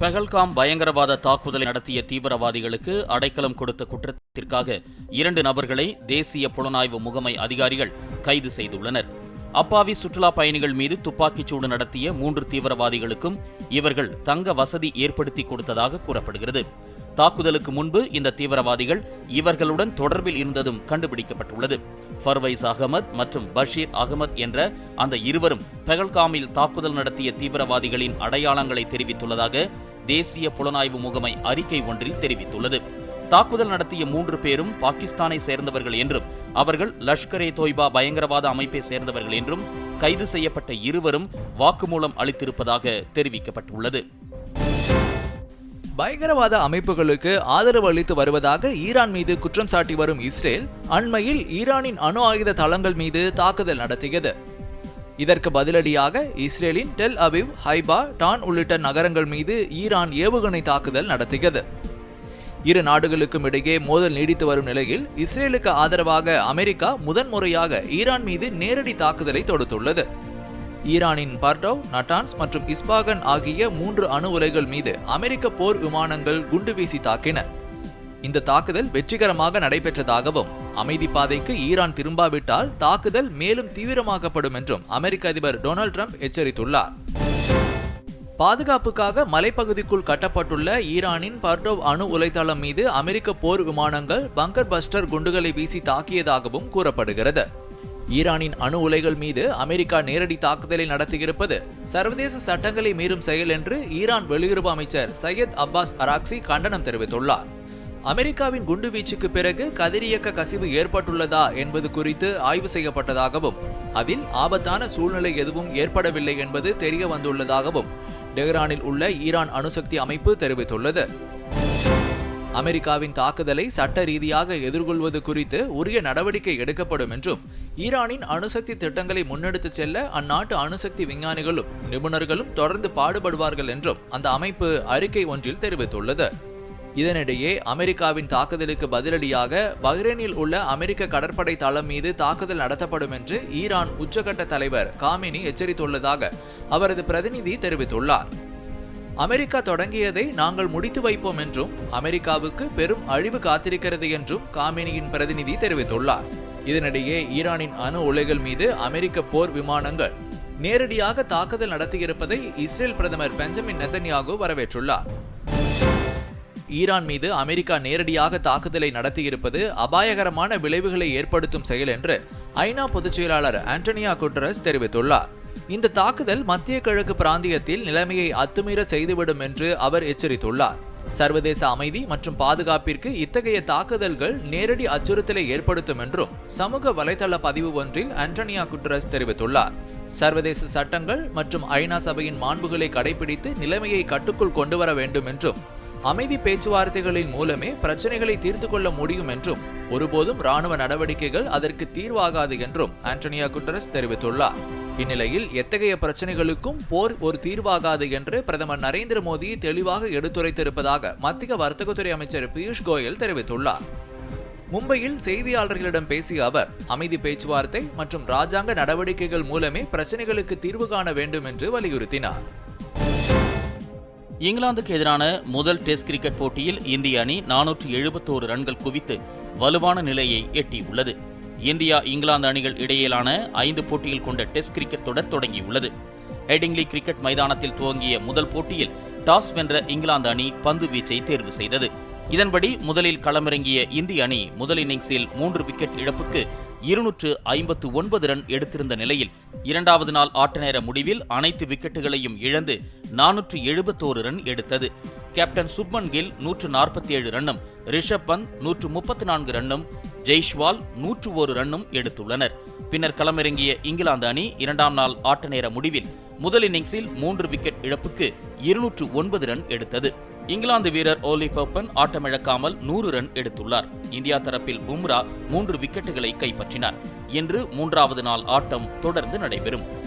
பெஹல்காம் பயங்கரவாத தாக்குதலை நடத்திய தீவிரவாதிகளுக்கு அடைக்கலம் கொடுத்த குற்றத்திற்காக இரண்டு நபர்களை தேசிய புலனாய்வு முகமை அதிகாரிகள் கைது செய்துள்ளனர். அப்பாவி சுற்றுலா பயணிகள் மீது துப்பாக்கிச் சூடு நடத்திய மூன்று தீவிரவாதிகளுக்கும் இவர்கள் தங்க வசதி ஏற்படுத்தி கொடுத்ததாக கூறப்படுகிறது. தாக்குதலுக்கு முன்பு இந்த தீவிரவாதிகள் இவர்களுடன் தொடர்பில் இருந்ததும் கண்டுபிடிக்கப்பட்டுள்ளது. ஃபர்வைஸ் அகமது மற்றும் பஷீர் அகமது என்ற அந்த இருவரும் பெகல்காமில் தாக்குதல் நடத்திய தீவிரவாதிகளின் அடையாளங்களை தெரிவித்துள்ளதாக தேசிய புலனாய்வு முகமை அறிக்கை ஒன்றில் தெரிவித்துள்ளது. தாக்குதல் நடத்திய மூன்று பேரும் பாகிஸ்தானை சேர்ந்தவர்கள் என்றும் அவர்கள் லஷ்கர் ஏ தொய்பா பயங்கரவாத அமைப்பை சேர்ந்தவர்கள் என்றும் கைது செய்யப்பட்ட இருவரும் வாக்குமூலம் அளித்திருப்பதாக தெரிவிக்கப்பட்டுள்ளது. பயங்கரவாத அமைப்புகளுக்கு ஆதரவு அளித்து வருவதாக ஈரான் மீது குற்றம் சாட்டி வரும் இஸ்ரேல் அண்மையில் ஈரானின் அணு ஆயுத தளங்கள் மீது தாக்குதல் நடத்தியது. இதற்கு பதிலடியாக இஸ்ரேலின் டெல் அவிவ் ஹைபா டான் உள்ளிட்ட நகரங்கள் மீது ஈரான் ஏவுகணை தாக்குதல் நடத்துகிறது இரு நாடுகளுக்கும் இடையே மோதல் நீடித்து வரும் நிலையில் இஸ்ரேலுக்கு ஆதரவாக அமெரிக்கா முதன்முறையாக ஈரான் மீது நேரடி தாக்குதலை தொடுத்துள்ளது. ஈரானின் பர்டோவ் நட்டான்ஸ் மற்றும் இஸ்பாகன் ஆகிய மூன்று அணு உலைகள் மீது அமெரிக்க போர் விமானங்கள் குண்டு வீசி தாக்கின. இந்த தாக்குதல் வெற்றிகரமாக நடைபெற்றதாகவும் அமைதி பாதைக்கு ஈரான் திரும்பாவிட்டால் தாக்குதல் மேலும் தீவிரமாக்கப்படும் என்றும் அமெரிக்க அதிபர் டொனால்ட் ட்ரம்ப் எச்சரித்துள்ளார். பாதுகாப்புக்காக மலைப்பகுதிக்குள் கட்டப்பட்டுள்ள ஈரானின் பர்டோவ் அணு உலைத்தளம் மீது அமெரிக்க போர் விமானங்கள் பங்கர் பஸ்டர் குண்டுகளை வீசி தாக்கியதாகவும் கூறப்படுகிறது. ஈரானின் அணு உலைகள் மீது அமெரிக்கா நேரடி தாக்குதலை நடத்தியிருப்பது சர்வதேச சட்டங்களை மீறும் செயல் என்று ஈரான் வெளியுறவு அமைச்சர் சையத் அப்பாஸ் அராக்சி கண்டனம் தெரிவித்துள்ளார். அமெரிக்காவின் குண்டுவீச்சுக்கு பிறகு கதிரியக்க கசிவு ஏற்பட்டுள்ளதா என்பது குறித்து ஆய்வு செய்யப்பட்டதாகவும் அதில் ஆபத்தான சூழ்நிலை எதுவும் ஏற்படவில்லை என்பது தெரிய வந்துள்ளதாகவும் டெஹ்ரானில் உள்ள ஈரான் அணுசக்தி அமைப்பு தெரிவித்துள்ளது. அமெரிக்காவின் தாக்குதலை சட்ட ரீதியாக எதிர்கொள்வது குறித்து உரிய நடவடிக்கை எடுக்கப்படும் என்றும் ஈரானின் அணுசக்தி திட்டங்களை முன்னெடுத்துச் செல்ல அந்நாட்டு அணுசக்தி விஞ்ஞானிகளும் நிபுணர்களும் தொடர்ந்து பாடுபடுவார்கள் என்றும் அந்த அமைப்பு அறிக்கை ஒன்றில் தெரிவித்துள்ளது. இதனிடையே அமெரிக்காவின் தாக்குதலுக்கு பதிலடியாக பஹ்ரைனில் உள்ள அமெரிக்க கடற்படை தளம் மீது தாக்குதல் நடத்தப்படும் என்று ஈரான் உச்சகட்ட தலைவர் காமினி எச்சரித்துள்ளதாக அவரது பிரதிநிதி தெரிவித்துள்ளார். அமெரிக்கா தொடங்கியதை நாங்கள் முடித்து வைப்போம் என்றும் அமெரிக்காவுக்கு பெரும் அழிவு காத்திருக்கிறது என்றும் காமினியின் பிரதிநிதி தெரிவித்துள்ளார். இதனிடையே ஈரானின் அணு உலைகள் மீது அமெரிக்க போர் விமானங்கள் நேரடியாக தாக்குதல் நடத்தியிருப்பதை இஸ்ரேல் பிரதமர் பெஞ்சமின் நெத்தன்யாகு வரவேற்றுள்ளார். ஈரான் மீது அமெரிக்கா நேரடியாக தாக்குதலை நடத்தியிருப்பது அபாயகரமான விளைவுகளை ஏற்படுத்தும் செயல் என்று ஐநா பொதுச் செயலாளர் ஆண்டனியா குட்ரஸ் தெரிவித்துள்ளார். இந்த தாக்குதல் மத்திய கிழக்கு பிராந்தியத்தில் நிலைமையை அத்துமீற செய்துவிடும் என்று அவர் எச்சரித்துள்ளார். சர்வதேச அமைதி மற்றும் பாதுகாப்பிற்கு இத்தகைய தாக்குதல்கள் நேரடி அச்சுறுத்தலை ஏற்படுத்தும் என்றும் சமூக வலைதள பதிவு ஒன்றில் ஆண்டனியா குட்ரஸ் தெரிவித்துள்ளார். சர்வதேச சட்டங்கள் மற்றும் ஐநா சபையின் மாண்புகளை கடைபிடித்து நிலைமையை கட்டுக்குள் கொண்டு வர வேண்டும் என்றும் அமைதி பேச்சுவார்த்தைகளின் மூலமே பிரச்சனைகளை தீர்த்து கொள்ள முடியும் என்றும் ஒருபோதும் ராணுவ நடவடிக்கைகள் அதற்கு தீர்வாகாது என்றும் ஆண்டனியா குட்டரஸ் தெரிவித்துள்ளார். இந்நிலையில் எத்தகைய பிரச்சனைகளுக்கும் போர் ஒரு தீர்வாகாது என்று பிரதமர் நரேந்திர மோடி தெளிவாக எடுத்துரைத்திருப்பதாக மத்திய வர்த்தகத்துறை அமைச்சர் பியூஷ் கோயல் தெரிவித்துள்ளார். மும்பையில் செய்தியாளர்களிடம் பேசிய அவர் அமைதி பேச்சுவார்த்தை மற்றும் ராஜாங்க நடவடிக்கைகள் மூலமே பிரச்சனைகளுக்கு தீர்வு காண வேண்டும் என்று வலியுறுத்தினார். இங்கிலாந்துக்கு எதிரான முதல் டெஸ்ட் கிரிக்கெட் போட்டியில் இந்திய அணி நானூற்று எழுபத்தோரு ரன்கள் குவித்து வலுவான நிலையை எட்டியுள்ளது. இந்தியா இங்கிலாந்து அணிகள் இடையிலான ஐந்து போட்டிகள் கொண்ட டெஸ்ட் கிரிக்கெட் தொடர் தொடங்கியுள்ளது. ஹெடிங்லி கிரிக்கெட் மைதானத்தில் துவங்கிய முதல் போட்டியில் டாஸ் வென்ற இங்கிலாந்து அணி பந்து வீச்சை தேர்வு செய்தது. இதன்படி முதலில் களமிறங்கிய இந்திய அணி முதல் இன்னிங்ஸில் மூன்று விக்கெட் இழப்புக்கு இருநூற்று ஐம்பத்து ஒன்பது ரன் எடுத்திருந்த நிலையில் இரண்டாவது நாள் ஆட்ட நேர முடிவில் அனைத்து விக்கெட்டுகளையும் இழந்து நானூற்று எழுபத்தோரு ரன் எடுத்தது. கேப்டன் சுப்மன் கில் நூற்று நாற்பத்தி ஏழு ரன்னும் ரிஷப் பந்த் நூற்று முப்பத்தி நான்கு ரன்னும் ஜெய்ஷ்வால் நூற்று ஒரு ரன்னும் எடுத்துள்ளனர். பின்னர் களமிறங்கிய இங்கிலாந்து அணி இரண்டாம் நாள் ஆட்ட நேர முடிவில் முதல் இன்னிங்ஸில் மூன்று விக்கெட் இழப்புக்கு இருநூற்று ஒன்பது ரன் எடுத்தது. இங்கிலாந்து வீரர் ஓலி பப்பன் ஆட்டமிழக்காமல் நூறு ரன் எடுத்துள்ளார். இந்தியா தரப்பில் பும்ரா மூன்று விக்கெட்டுகளை கைப்பற்றினார். இன்று மூன்றாவது நாள் ஆட்டம் தொடர்ந்து நடைபெறும்.